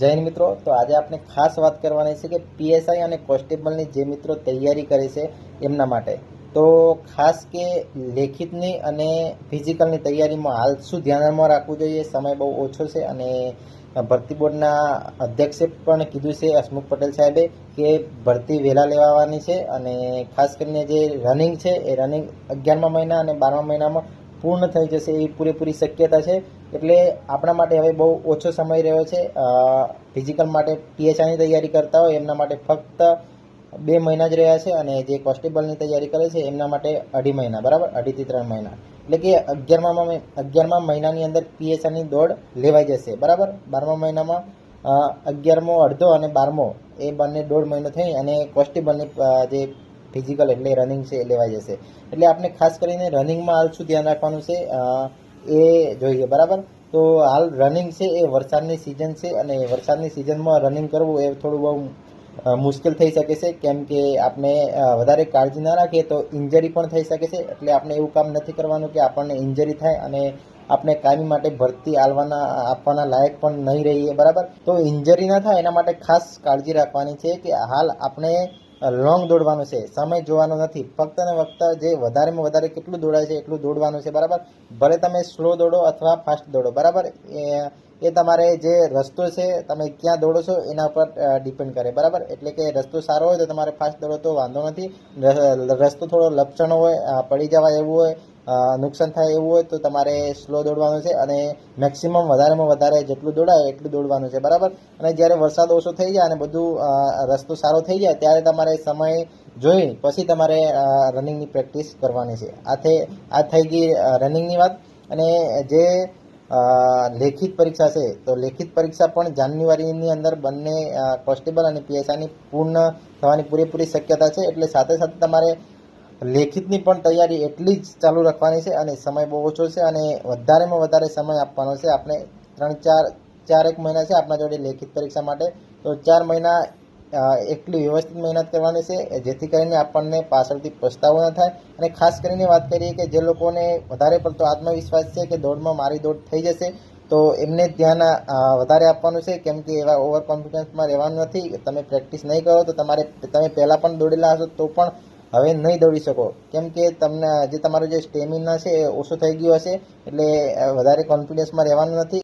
હિન્દ મિત્રો. તો આજે આપણે ખાસ વાત કરવાની છે કે પીએસઆઈ અને કોન્સ્ટેબલની જે મિત્રો તૈયારી કરે છે એમના માટે. તો ખાસ કે લેખિતની અને ફિઝિકલની તૈયારીમાં હાલ શું ધ્યાનમાં રાખવું જોઈએ સમય બહુ ઓછો છે અને ભરતી બોર્ડના અધ્યક્ષે પણ કીધું છે હસમુખ પટેલ સાહેબે કે ભરતી વહેલા લેવાવાની છે અને ખાસ કરીને જે રનિંગ છે એ રનિંગ અગિયારમા મહિના અને બારમા મહિનામાં પૂર્ણ થઈ જશે એ પૂરેપૂરી શક્યતા છે. એટલે આપણા માટે હવે બહુ ઓછો સમય રહ્યો છે. ફિઝિકલ માટે પીએચઆઈની તૈયારી કરતા હોય એમના માટે ફક્ત બે મહિના જ રહ્યા છે અને જે કોન્સ્ટેબલની તૈયારી કરે છે એમના માટે અઢી મહિના, બરાબર? અઢીથી ત્રણ મહિના. એટલે કે અગિયારમા અગિયારમા મહિનાની અંદર પીએચઆઈની દોડ લેવાઈ જશે, બરાબર? બારમા મહિનામાં અગિયારમો, અડધો અને બારમો એ બંને દોઢ મહિનો થઈ અને કોન્સ્ટેબલની જે ફિઝિકલ એટલે રનિંગ છે એ લેવાઈ જશે. એટલે આપણે ખાસ કરીને રનિંગમાં હાલ શું ધ્યાન રાખવાનું છે? એ જોઈએ, બરાબર? તો હાલ રનિંગ છે એ વરસાદની સિઝન છે અને વરસાદની સિઝનમાં રનિંગ કરવું એ થોડું બહુ મુશ્કેલ થઈ શકે છે. કેમ કે આપણે વધારે કાળજી ના રાખીએ તો ઇન્જરી પણ થઈ શકે છે. એટલે આપણે એવું કામ નથી કરવાનું કે આપણને ઇન્જરી થાય અને આપણે કાયમી માટે ભરતી આલવાના, આપવાના લાયક પણ નહીં રહીએ, બરાબર? તો ઇન્જરી ના થાય એના માટે ખાસ કાળજી રાખવાની છે કે હાલ આપણે લોંગ દોડવાનું છે. સમય જોવાનો નથી. ફક્ત અને ફક્ત જે વધારેમાં વધારે કેટલું દોડાય છે એટલું દોડવાનું છે. બરાબર? ભલે તમે સ્લો દોડો અથવા ફાસ્ટ દોડો. બરાબર? એ તમારે જે રસ્તો છે, તમે ક્યાં દોડો છો એના ઉપર ડિપેન્ડ કરે. બરાબર? એટલે કે રસ્તો સારો હોય તો તમારે ફાસ્ટ દોડો તો વાંધો નથી. રસ્તો થોડો લપસણો હોય પડી જવાય એવું હોય નુકસાન થાય એવું હોય તો તમારે સ્લો દોડવાનું છે અને મેક્સિમમ વધારેમાં વધારે જેટલું દોડાય એટલું દોડવાનું છે, બરાબર? અને જ્યારે વરસાદ ઓછો થઈ જાય અને બધું રસ્તો સારો થઈ જાય ત્યારે તમારે સમય જોઈ પછી તમારે રનિંગની પ્રેક્ટિસ કરવાની છે. આ થઈ આ થઈ ગઈ રનિંગની વાત. અને જે લેખિત પરીક્ષા છે, તો લેખિત પરીક્ષા પણ જાન્યુઆરીની અંદર બંને કોન્સ્ટેબલ અને પીએસઆઈની પૂર્ણ થવાની પૂરેપૂરી શક્યતા છે. એટલે સાથે સાથે તમારે લેખિતની પણ તૈયારી એટલી જ ચાલુ રાખવાની છે અને સમય બહુ ઓછો છે અને વધારેમાં વધારે સમય આપવાનો છે. આપણે ત્રણ, ચાર ચાર એક મહિના છે આપણા જોડે લેખિત પરીક્ષા માટે. તો ચાર મહિના એટલી વ્યવસ્થિત મહેનત કરવાની છે જેથી કરીને આપણને પાછળથી પછતાવો ન થાય. અને ખાસ કરીને વાત કરીએ કે જે લોકોને વધારે પડતો આત્મવિશ્વાસ છે કે દોડમાં મારી દોડ થઈ જશે, તો એમને ધ્યાન વધારે આપવાનું છે. કેમ કે એવા ઓવર કોન્ફિડન્સમાં રહેવાનું નથી. તમે પ્રેક્ટિસ નહીં કરો તો તમારે, તમે પહેલાં પણ દોડેલા હશો તો પણ હવે નહીં દોડી શકો. કેમ કે તમને જે તમારો જે સ્ટેમિના છે એ ઓછો થઈ ગયો હશે, એટલે વધારે કોન્ફિડન્સમાં રહેવાનું નથી.